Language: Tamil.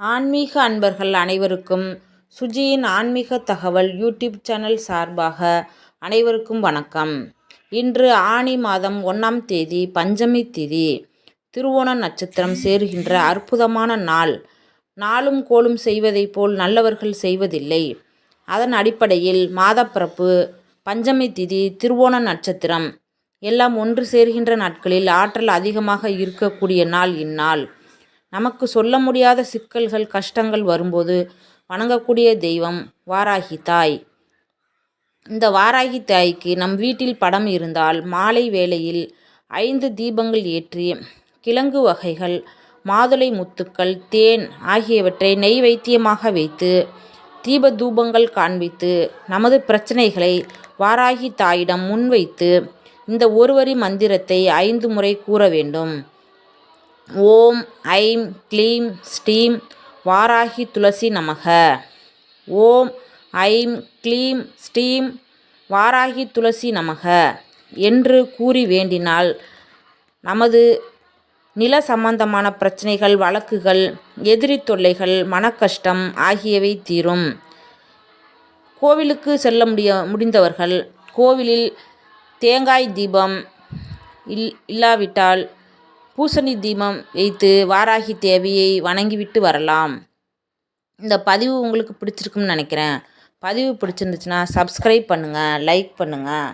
ஆன்மீக அன்பர்கள் அனைவருக்கும் சுஜியின் ஆன்மீக தகவல் யூடியூப் சேனல் சார்பாக அனைவருக்கும் வணக்கம். இன்று ஆனி மாதம் ஒன்றாம் தேதி பஞ்சமி திதி திருவோண நட்சத்திரம் சேருகின்ற அற்புதமான நாள். நாளும் கோலும் செய்வதைப் போல் நல்லவர்கள் செய்வதில்லை. அதன் அடிப்படையில் மாதப்பிறப்பு பஞ்சமி திதி திருவோண நட்சத்திரம். எல்லாம் ஒன்று சேர்கின்ற நாட்களில் ஆற்றல் அதிகமாக இருக்கக்கூடிய நாள் இந்நாள். நமக்கு சொல்ல முடியாத சிக்கல்கள் கஷ்டங்கள் வரும்போது வணங்கக்கூடிய தெய்வம் வாராகி தாய். இந்த வாராகி தாய்க்கு நம் வீட்டில் படம் இருந்தால் மாலை வேளையில் ஐந்து தீபங்கள் ஏற்றி கிழங்கு வகைகள் மாதுளை முத்துக்கள் தேன் ஆகியவற்றை நெய் வைத்தியமாக வைத்து தீப தூபங்கள் காண்பித்து நமது பிரச்சனைகளை வாராகி தாயிடம் முன்வைத்து இந்த ஒருவரி மந்திரத்தை ஐந்து முறை கூற வேண்டும். ஓம் ஐம் க்ளீம் ஸ்டீம் வாராகி துளசி நமக. ஓம் ஐம் க்ளீம் ஸ்டீம் வாராகி துளசி நமக. என்று கூறி வேண்டினால் நமது நில சம்பந்தமான பிரச்சனைகள் வழக்குகள் எதிரி தொல்லைகள் மனக்கஷ்டம் ஆகியவை தீரும். கோவிலுக்கு செல்ல முடிய முடிந்தவர்கள் கோவிலில் தேங்காய் தீபம் இல் இல்லாவிட்டால் பூசணி தீபம் வைத்து வாராகி தேவியை வணங்கிவிட்டு வரலாம். இந்த பதிவு உங்களுக்கு பிடிச்சிருக்குன்னு நினைக்கிறேன். பதிவு பிடிச்சிருந்துச்சுன்னா சப்ஸ்கிரைப் பண்ணுங்கள் லைக் பண்ணுங்கள்